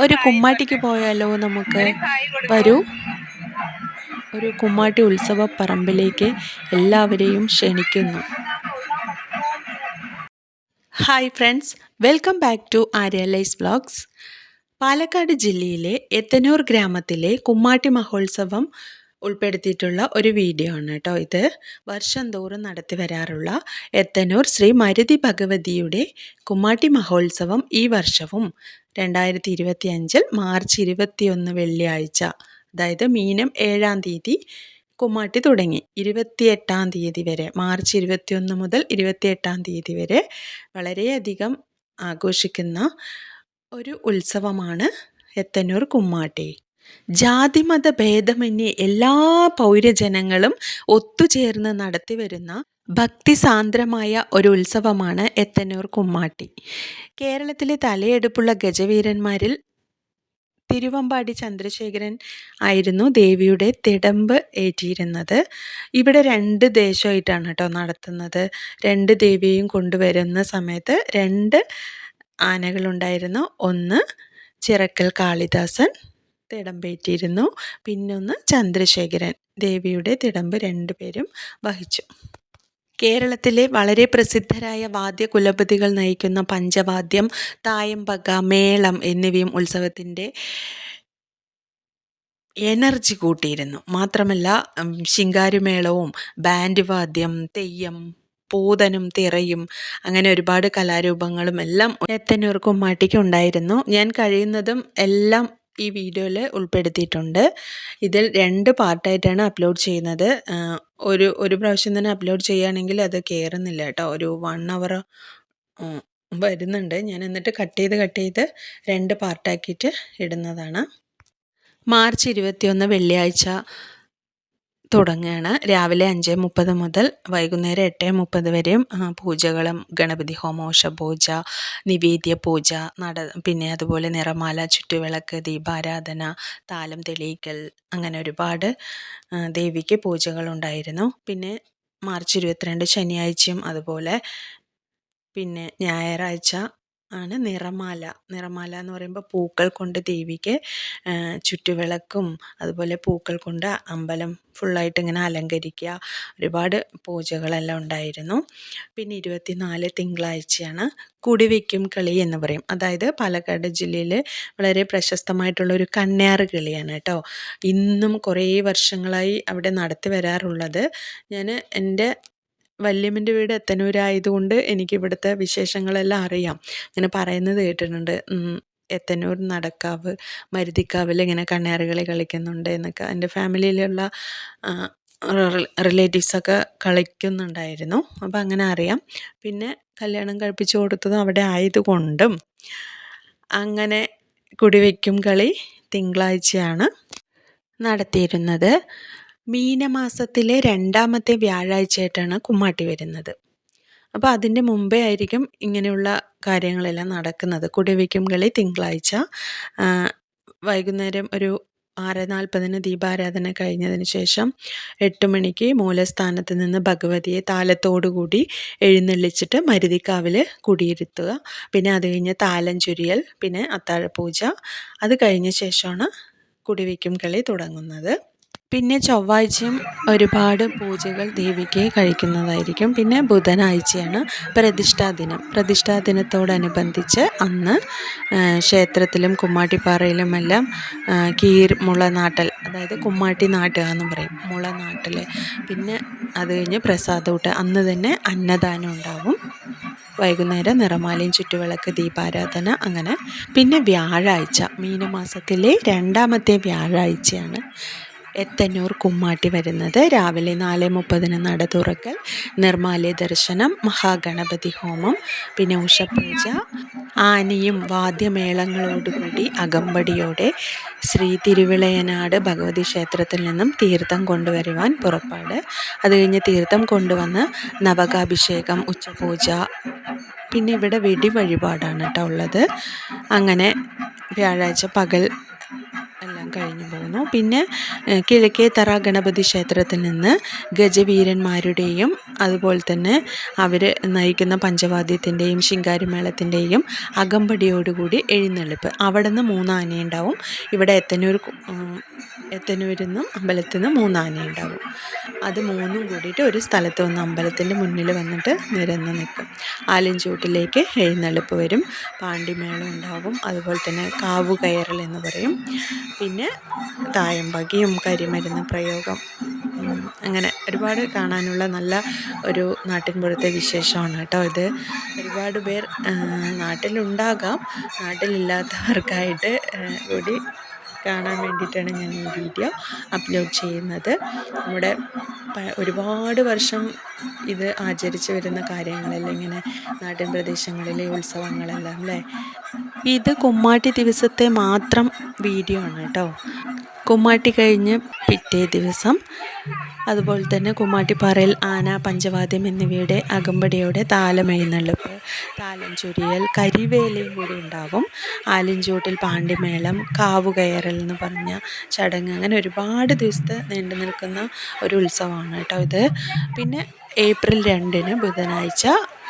ഒരു കുമ്മാട്ടിക്ക് പോയാലോ നമുക്ക്? വരൂ. ഒരു കുമ്മാട്ടി ഉത്സവ പറമ്പിലേക്ക് എല്ലാവരെയും ക്ഷണിക്കുന്നു. Hi friends welcome back to Arya lies vlogs Palakkad ജില്ലയിലെ എത്തനൂർ ഗ്രാമത്തിലെ കുമ്മാട്ടി മഹോത്സവം ഉൾപ്പെടുത്തിയിട്ടുള്ള ഒരു വീഡിയോ ആണ് കേട്ടോ ഇത്. വർഷം തോറും നടത്തി വരാറുള്ള എത്തനൂർ ശ്രീ മരുതി ഭഗവതിയുടെ കുമ്മാട്ടി മഹോത്സവം ഈ വർഷവും രണ്ടായിരത്തി ഇരുപത്തി അഞ്ചിൽ മാർച്ച് ഇരുപത്തിയൊന്ന് വെള്ളിയാഴ്ച അതായത് മീനം ഏഴാം തീയതി കുമ്മാട്ടി തുടങ്ങി. ഇരുപത്തിയെട്ടാം തീയതി വരെ മാർച്ച് ഇരുപത്തിയൊന്ന് മുതൽ ഇരുപത്തിയെട്ടാം തീയതി വരെ വളരെയധികം ആഘോഷിക്കുന്ന ഒരു ഉത്സവമാണ് എത്തന്നൂർ കുമ്മാട്ടി. ജാതിമത ഭേദമന്യേ എല്ലാ പൗരജനങ്ങളും ഒത്തുചേർന്ന് നടത്തി നടത്തിവരുന്ന ഭക്തിസാന്ദ്രമായ ഒരു ഉത്സവമാണ് എത്തന്നൂർ കുമ്മാട്ടി. കേരളത്തിലെ തലയെടുപ്പുള്ള ഗജവീരന്മാരിൽ തിരുവമ്പാടി ചന്ദ്രശേഖരൻ ആയിരുന്നു ദേവിയുടെ തിടമ്പ് ഏറ്റിയിരുന്നത്. ഇവിടെ രണ്ട് ദേശമായിട്ടാണ് കേട്ടോ നടത്തുന്നത്. രണ്ട് ദേവിയെയും കൊണ്ടുവരുന്ന സമയത്ത് രണ്ട് ആനകളുണ്ടായിരുന്നു. ഒന്ന് ചിറക്കൽ കാളിദാസൻ തിടമ്പേറ്റിയിരുന്നു പിന്നൊന്ന് ചന്ദ്രശേഖരൻ ദേവിയുടെ തിടമ്പ് രണ്ടുപേരും വഹിച്ചു. കേരളത്തിലെ വളരെ പ്രസിദ്ധരായ വാദ്യകുലപതികൾ നയിക്കുന്ന പഞ്ചവാദ്യം തായമ്പക മേളം എന്നിവയും ഉത്സവത്തിന്റെ എനർജി കൂട്ടിയിരുന്നു. മാത്രമല്ല ശിങ്കാരിമേളവും ബാൻഡ് വാദ്യം തെയ്യം പൂതനും തിറയും. അങ്ങനെ ഒരുപാട് കലാരൂപങ്ങളും എല്ലാം ഏത്തന്നൂർ കുമ്മാട്ടിക്ക് ഉണ്ടായിരുന്നു ഞാൻ കഴിയുന്നതും എല്ലാം ഈ വീഡിയോയിൽ ഉൾപ്പെടുത്തിയിട്ടുണ്ട്. ഇതിൽ രണ്ട് പാർട്ടായിട്ടാണ് അപ്ലോഡ് ചെയ്യുന്നത്. ഒരു ഒരു പ്രാവശ്യം തന്നെ അപ്ലോഡ് ചെയ്യുകയാണെങ്കിൽ അത് കയറുന്നില്ല കേട്ടോ. ഒരു വൺ അവർ വരുന്നുണ്ട്. ഞാൻ എന്നിട്ട് കട്ട് ചെയ്ത് കട്ട് ചെയ്ത് രണ്ട് പാർട്ടാക്കിയിട്ട് ഇടുന്നതാണ്. മാർച്ച് ഇരുപത്തിയൊന്ന് വെള്ളിയാഴ്ച തുടങ്ങുകയാണ്. രാവിലെ അഞ്ച് മുപ്പത് മുതൽ വൈകുന്നേരം എട്ട് മുപ്പത് വരെയും പൂജകളും ഗണപതി ഹോമോഷ പൂജ നിവേദ്യ പൂജ നട പിന്നെ അതുപോലെ നിറമാല ചുറ്റുവിളക്ക് ദീപാരാധന താലം തെളിയിക്കൽ അങ്ങനെ ഒരുപാട് ദേവിക്ക് പൂജകളുണ്ടായിരുന്നു. പിന്നെ മാർച്ച് ഇരുപത്തിരണ്ട് ശനിയാഴ്ചയും അതുപോലെ പിന്നെ ഞായറാഴ്ച ആണ് നിറമാല. നിറമാല എന്ന് പറയുമ്പോൾ പൂക്കൾ കൊണ്ട് ദേവിക്ക് ചുറ്റുവിളക്കും അതുപോലെ പൂക്കൾ കൊണ്ട് അമ്പലം ഫുള്ളായിട്ട് ഇങ്ങനെ അലങ്കരിക്കുക ഒരുപാട് പൂജകളെല്ലാം ഉണ്ടായിരുന്നു. പിന്നെ ഇരുപത്തിനാല് തിങ്കളാഴ്ചയാണ് കുടിവെക്കും കളി എന്ന് പറയും. അതായത് പാലക്കാട് ജില്ലയിൽ വളരെ പ്രശസ്തമായിട്ടുള്ള ഒരു കളിയാണ് കേട്ടോ. ഇന്നും കുറേ വർഷങ്ങളായി അവിടെ നടത്തി വരാറുള്ളത്. ഞാൻ എന്റെ വല്യമ്മന്റെ വീട് എത്തനൂരായതുകൊണ്ട് എനിക്ക് ഇവിടുത്തെ വിശേഷങ്ങളെല്ലാം അറിയാം. ഇങ്ങനെ പറയുന്നത് കേട്ടിട്ടുണ്ട്. എത്തനൂർ നടക്കാവ് മരുതിക്കാവിൽ ഇങ്ങനെ കണ്ണേറുകളി കളിക്കുന്നുണ്ട് എന്നൊക്കെ. എന്റെ ഫാമിലിയിലുള്ള റിലേറ്റീവ്സൊക്കെ കളിക്കുന്നുണ്ടായിരുന്നു. അപ്പോൾ അങ്ങനെ അറിയാം. പിന്നെ കല്യാണം കഴിപ്പിച്ചു കൊടുത്തതും അവിടെ ആയതുകൊണ്ടും അങ്ങനെ കുടിവയ്ക്കും കളി തിങ്കളാഴ്ചയാണ് നടത്തിയിരുന്നത്. മീനമാസത്തിലെ രണ്ടാമത്തെ വ്യാഴാഴ്ചയായിട്ടാണ് കുമ്മാട്ടി വരുന്നത്. അപ്പോൾ അതിന്റെ മുമ്പേ ആയിരിക്കും ഇങ്ങനെയുള്ള കാര്യങ്ങളെല്ലാം നടക്കുന്നത്. കുടിവയ്ക്കും കളി തിങ്കളാഴ്ച. വൈകുന്നേരം ഒരു ആറ് നാൽപ്പതിന് ദീപാരാധന കഴിഞ്ഞതിന് ശേഷം എട്ട് മണിക്ക് മൂലസ്ഥാനത്ത് നിന്ന് ഭഗവതിയെ താലത്തോടുകൂടി എഴുന്നള്ളിച്ചിട്ട് മരുതിക്കാവിൽ കുടിയിരുത്തുക. പിന്നെ അത് കഴിഞ്ഞ് താലം ചുരിയൽ പിന്നെ അത്താഴപൂജ. അത് കഴിഞ്ഞ ശേഷമാണ് കുടിവയ്ക്കും കളി തുടങ്ങുന്നത്. പിന്നെ ചൊവ്വാഴ്ചയും ഒരുപാട് പൂജകൾ ദേവിക്ക് കഴിക്കുന്നതായിരിക്കും. പിന്നെ ബുധനാഴ്ചയാണ് പ്രതിഷ്ഠാ ദിനം. പ്രതിഷ്ഠാ ദിനത്തോടനുബന്ധിച്ച് അന്ന് ക്ഷേത്രത്തിലും കുമ്മാട്ടിപ്പാറയിലുമെല്ലാം കീർ മുളനാട്ടൽ അതായത് കുമ്മാട്ടി നാട്ടുക എന്ന് പറയും. മുളനാട്ടൽ പിന്നെ അത് കഴിഞ്ഞ് പ്രസാദൂട്ട്. അന്ന് തന്നെ അന്നദാനം ഉണ്ടാവും. വൈകുന്നേരം നിറമാലയും ചുറ്റുവിളക്ക് ദീപാരാധന അങ്ങനെ. പിന്നെ വ്യാഴാഴ്ച മീനമാസത്തിലെ രണ്ടാമത്തെ വ്യാഴാഴ്ചയാണ് എത്തന്നൂർ കുമ്മാട്ടി വരുന്നത് രാവിലെ നാല് മുപ്പതിന് നട തുറക്കൽ നിർമാല്യ ദർശനം മഹാഗണപതി ഹോമം പിന്നെ ഉഷപൂജ ആനയും വാദ്യമേളങ്ങളോടുകൂടി അകമ്പടിയോടെ ശ്രീ തിരുവിളയനാട് ഭഗവതി ക്ഷേത്രത്തിൽ നിന്നും തീർത്ഥം കൊണ്ടുവരുവാൻ പുറപ്പാട്. അത് കഴിഞ്ഞ് തീർത്ഥം കൊണ്ടുവന്ന് നവകാഭിഷേകം ഉച്ചപൂജ പിന്നെ ഇവിടെ വെടി വഴിപാടാണ് കേട്ടോ ഉള്ളത്. അങ്ങനെ വ്യാഴാഴ്ച പകൽ എല്ലാം കഴിഞ്ഞു പോകുന്നു പിന്നെ കിഴക്കേ കിഴക്കേത്തറ ഗണപതി ക്ഷേത്രത്തിൽ നിന്ന് ഗജവീരന്മാരുടെയും അതുപോലെ തന്നെ അവർ നയിക്കുന്ന പഞ്ചവാദ്യത്തിന്റെയും ശിങ്കാരിമേളത്തിന്റെയും അകമ്പടിയോടുകൂടി എഴുന്നള്ളിപ്പ്. അവിടെ നിന്ന് മൂന്നാനയുണ്ടാവും ഇവിടെ എത്തനൂർ എത്തനൂരിൽ നിന്നും അമ്പലത്തിൽ നിന്ന് മൂന്നാനയുണ്ടാവും അത് മൂന്നും കൂടിയിട്ട് ഒരു സ്ഥലത്ത് വന്ന് അമ്പലത്തിന്റെ മുന്നിൽ വന്നിട്ട് നിരന്ന് നിൽക്കും. ആലഞ്ചൂട്ടിലേക്ക് എഴുന്നള്ളിപ്പ് വരും. പാണ്ടിമേളം ഉണ്ടാവും. അതുപോലെ തന്നെ കാവുകയറൽ എന്ന് പറയും. പിന്നെ തായമ്പകയും കരിമരുന്ന് പ്രയോഗം അങ്ങനെ ഒരുപാട് കാണാനുള്ള നല്ല ഒരു നാട്ടിൻപുറത്തെ വിശേഷമാണ് കേട്ടോ ഇത്. ഒരുപാട് പേർ നാട്ടിലുണ്ടാകാം. നാട്ടിലില്ലാത്തവർക്കായിട്ട് കൂടി കാണാൻ വേണ്ടിയിട്ടാണ് ഞാൻ ഈ വീഡിയോ അപ്ലോഡ് ചെയ്യുന്നത്. നമ്മുടെ ഒരുപാട് വർഷം ഇത് ആചരിച്ചു വരുന്ന കാര്യങ്ങളെല്ലാം ഇങ്ങനെ നാട്ടിൻ പ്രദേശങ്ങളിലെ ഉത്സവങ്ങളെല്ലാം അല്ലേ? ഇത് കുമ്മാട്ടി ദിവസത്തെ മാത്രം വീഡിയോ ആണ് കേട്ടോ. കുമ്മാട്ടി കഴിഞ്ഞ് പിറ്റേ ദിവസം അതുപോലെ തന്നെ കുമ്മാട്ടിപ്പാറയിൽ ആന പഞ്ചവാദ്യം എന്നിവയുടെ അകമ്പടിയോടെ താലമെഴുന്നള്ളിപ്പ് താലം ചൊരിയൽ കരിവേലയും കൂടി ഉണ്ടാവും. ആലിൻചൂട്ടിൽ പാണ്ടിമേളം കാവുകയറൽ എന്ന് പറഞ്ഞ ചടങ്ങ്. അങ്ങനെ ഒരുപാട് ദിവസത്തെ നീണ്ടു നിൽക്കുന്ന ഒരു ഉത്സവമാണ് കേട്ടോ ഇത്. പിന്നെ ഏപ്രിൽ രണ്ടിന് ബുധനാഴ്ച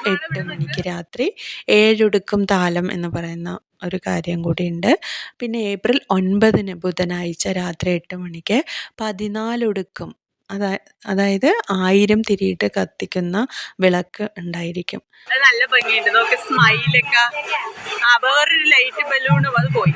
എട്ട് മണിക്ക് രാത്രി ഏഴൊടുക്കും താലം എന്ന് പറയുന്ന ഒരു കാര്യം കൂടിയുണ്ട്. പിന്നെ ഏപ്രിൽ ഒൻപതിന് ബുധനാഴ്ച രാത്രി എട്ട് മണിക്ക് പതിനാലൊടുക്കും അതാ അതായത് ആയിരം തിരിയിട്ട് കത്തിക്കുന്ന വിളക്ക് ഉണ്ടായിരിക്കും. നല്ല ഭംഗിയുണ്ട്. നോക്ക് സ്മൈലൊക്കെ ലൈറ്റ് ബലൂണും അത് പോയി.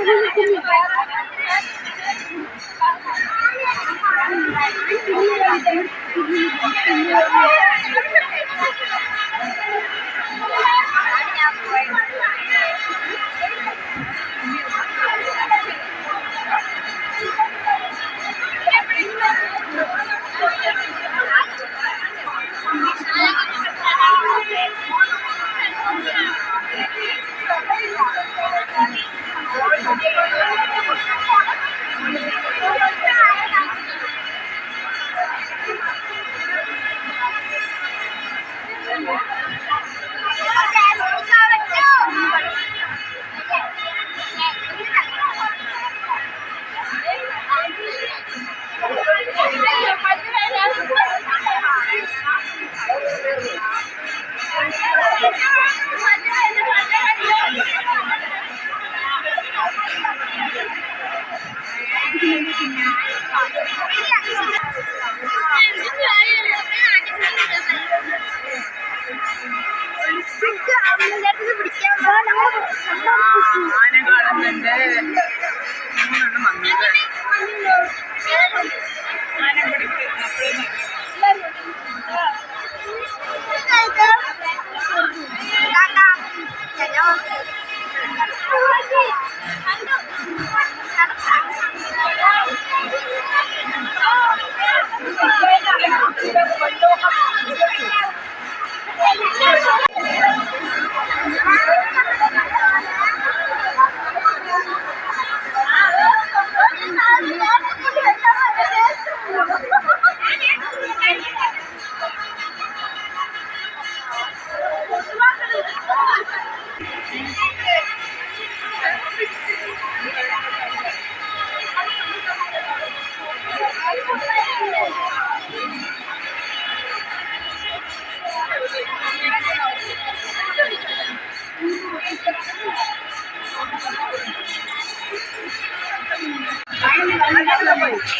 ആന right.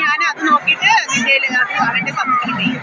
ഞാൻ അത് നോക്കിയിട്ട് നിന്റെ അവന്റെ സബ്സ്ക്രൈബ് ചെയ്യും.